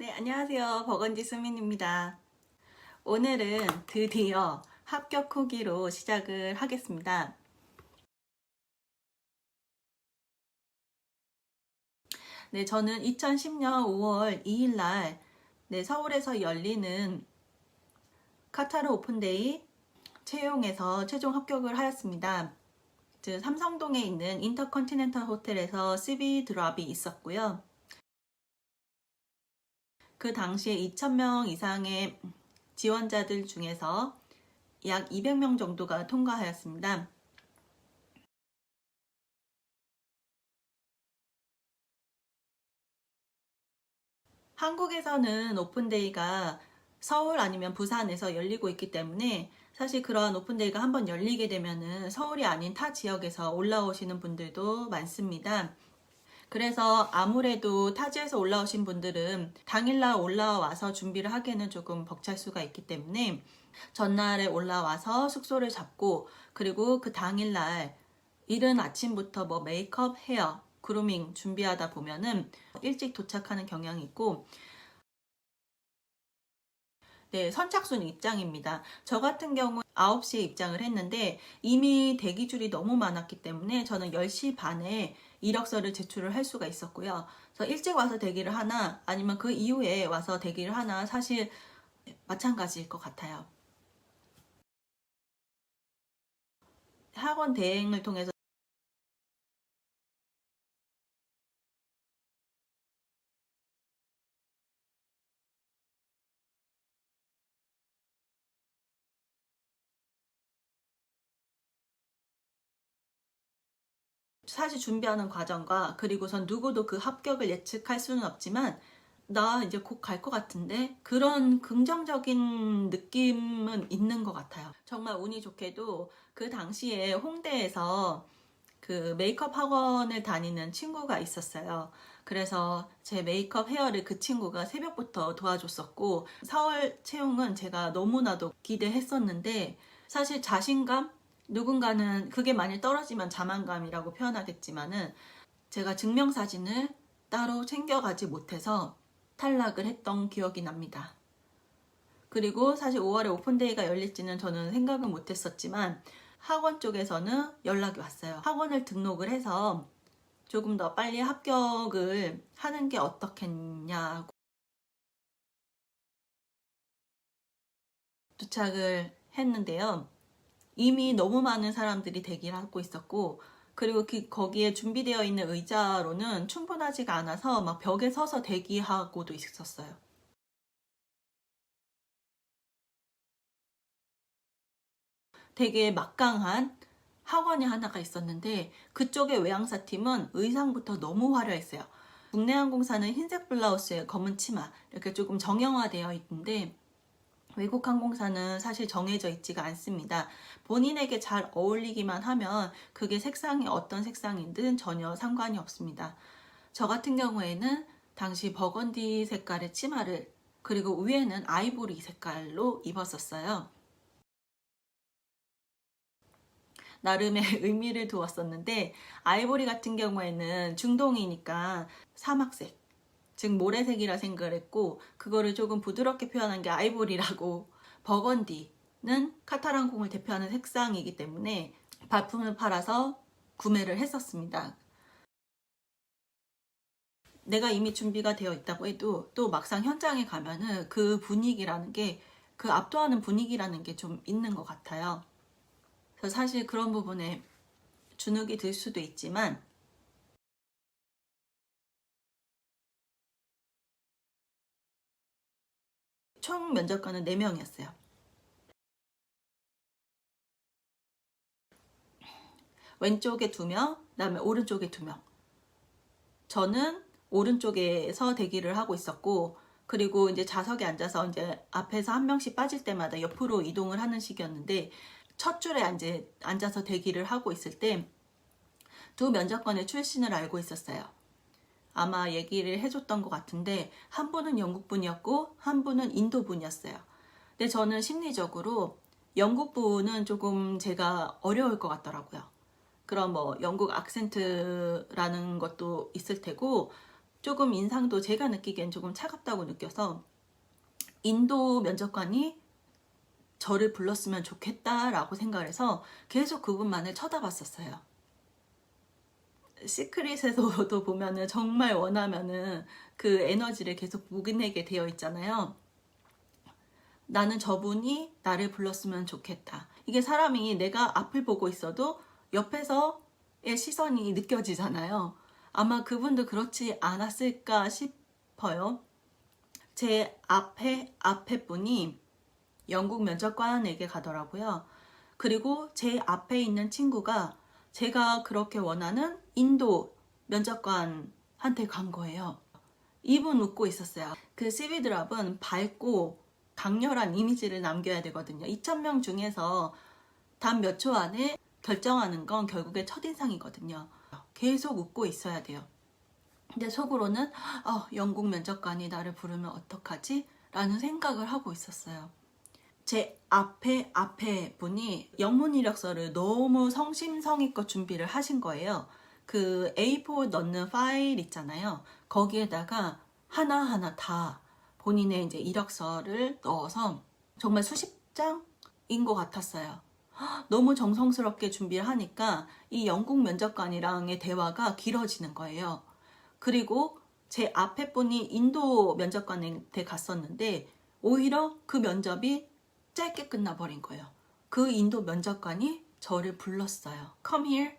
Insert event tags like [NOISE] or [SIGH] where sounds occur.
네, 안녕하세요. 버건지 수민입니다. 오늘은 드디어 합격 후기로 시작을 하겠습니다. 네, 저는 2010년 5월 2일 날 네, 서울에서 열리는 카타르 오픈데이 채용에서 최종 합격을 하였습니다. 그 삼성동에 있는 인터컨티넨탈 호텔에서 CV 드랍이 있었고요. 그 당시에 2,000명 이상의 지원자들 중에서 약 200명 정도가 통과하였습니다. 한국에서는 오픈데이가 서울 아니면 부산에서 열리고 있기 때문에 사실 그러한 오픈데이가 한번 열리게 되면은 서울이 아닌 타 지역에서 올라오시는 분들도 많습니다. 그래서 아무래도 타지에서 올라오신 분들은 당일날 올라와서 준비를 하기에는 조금 벅찰 수가 있기 때문에 전날에 올라와서 숙소를 잡고 그리고 그 당일날 이른 아침부터 뭐 메이크업, 헤어, 그루밍 준비하다 보면은 일찍 도착하는 경향이 있고 네, 선착순 입장입니다. 저 같은 경우 9시에 입장을 했는데 이미 대기줄이 너무 많았기 때문에 저는 10시 반에 이력서를 제출을 할 수가 있었고요. 그래서 일찍 와서 대기를 하나 아니면 그 이후에 와서 대기를 하나 사실 마찬가지일 것 같아요. 학원 대행을 통해서 사실 준비하는 과정과 그리고선 누구도 그 합격을 예측할 수는 없지만 나 이제 곧 갈 것 같은데 그런 긍정적인 느낌은 있는 것 같아요. 정말 운이 좋게도 그 당시에 홍대에서 그 메이크업 학원을 다니는 친구가 있었어요. 그래서 제 메이크업 헤어를 그 친구가 새벽부터 도와줬었고 4월 채용은 제가 너무나도 기대했었는데 사실 자신감 누군가는 그게 많이 떨어지면 자만감이라고 표현하겠지만은 제가 증명사진을 따로 챙겨가지 못해서 탈락을 했던 기억이 납니다. 그리고 사실 5월에 오픈데이가 열릴지는 저는 생각은 못했었지만 학원 쪽에서는 연락이 왔어요. 학원을 등록을 해서 조금 더 빨리 합격을 하는 게 어떻겠냐고 도착을 했는데요. 이미 너무 많은 사람들이 대기를 하고 있었고 그리고 그 거기에 준비되어 있는 의자로는 충분하지가 않아서 막 벽에 서서 대기하고도 있었어요. 되게 막강한 학원이 하나가 있었는데 그쪽의 외항사 팀은 의상부터 너무 화려했어요. 국내 항공사는 흰색 블라우스에 검은 치마 이렇게 조금 정형화되어 있는데 외국 항공사는 사실 정해져 있지가 않습니다. 본인에게 잘 어울리기만 하면 그게 색상이 어떤 색상이든 전혀 상관이 없습니다. 저 같은 경우에는 당시 버건디 색깔의 치마를 그리고 위에는 아이보리 색깔로 입었었어요. 나름의 [LAUGHS] 의미를 두었었는데 아이보리 같은 경우에는 중동이니까 사막색 즉 모래색이라 생각을 했고 그거를 조금 부드럽게 표현한 게 아이보리라고 [LAUGHS] 버건디는 카타랑콩을 대표하는 색상이기 때문에 발품을 팔아서 구매를 했었습니다. 내가 이미 준비가 되어 있다고 해도 또 막상 현장에 가면은 그 분위기라는 게 그 압도하는 분위기라는 게 좀 있는 것 같아요. 그래서 사실 그런 부분에 주눅이 들 수도 있지만 총 면접관은 4명이었어요. 왼쪽에 2명, 그 다음에 오른쪽에 2명. 저는 오른쪽에서 대기를 하고 있었고, 그리고 이제 좌석에 앉아서 이제 앞에서 한 명씩 빠질 때마다 옆으로 이동을 하는 식이었는데, 첫 줄에 앉아서 대기를 하고 있을 때, 두 면접관의 출신을 알고 있었어요. 아마 얘기를 해줬던 것 같은데 한 분은 영국 분이었고 한 분은 인도 분이었어요. 근데 저는 심리적으로 영국 분은 조금 제가 어려울 것 같더라고요. 그런 뭐 영국 악센트라는 것도 있을 테고 조금 인상도 제가 느끼기엔 조금 차갑다고 느껴서 인도 면접관이 저를 불렀으면 좋겠다라고 생각을 해서 계속 그분만을 쳐다봤었어요. 시크릿에서도 [LAUGHS] 보면은 정말 원하면은 그 에너지를 계속 묵인하게 되어 있잖아요. 나는 저분이 나를 불렀으면 좋겠다. 이게 사람이 내가 앞을 보고 있어도 옆에서의 시선이 느껴지잖아요. 아마 그분도 그렇지 않았을까 싶어요. 제 앞에 앞에 분이 영국 면접관에게 가더라고요. 그리고 제 앞에 있는 친구가 제가 그렇게 원하는 인도 면접관한테 간 거예요. 이분 웃고 있었어요. 그 CV 드랍은 밝고 강렬한 이미지를 남겨야 되거든요. 2,000명 중에서 단 몇 초 안에 결정하는 건 결국에 첫인상이거든요. 계속 웃고 있어야 돼요. 근데 속으로는 어, 영국 면접관이 나를 부르면 어떡하지? 라는 생각을 하고 있었어요. 제 앞에 앞에 분이 영문 이력서를 너무 성심성의껏 준비를 하신 거예요. 그 A4 넣는 파일 있잖아요. 거기에다가 하나하나 다 본인의 이제 이력서를 넣어서 정말 수십 장인 것 같았어요. 너무 정성스럽게 준비를 하니까 이 영국 면접관이랑의 대화가 길어지는 거예요. 그리고 제 앞에 분이 인도 면접관한테 갔었는데 오히려 그 면접이 짧게 끝나버린 거예요. 그 인도 면접관이 저를 불렀어요. Come here.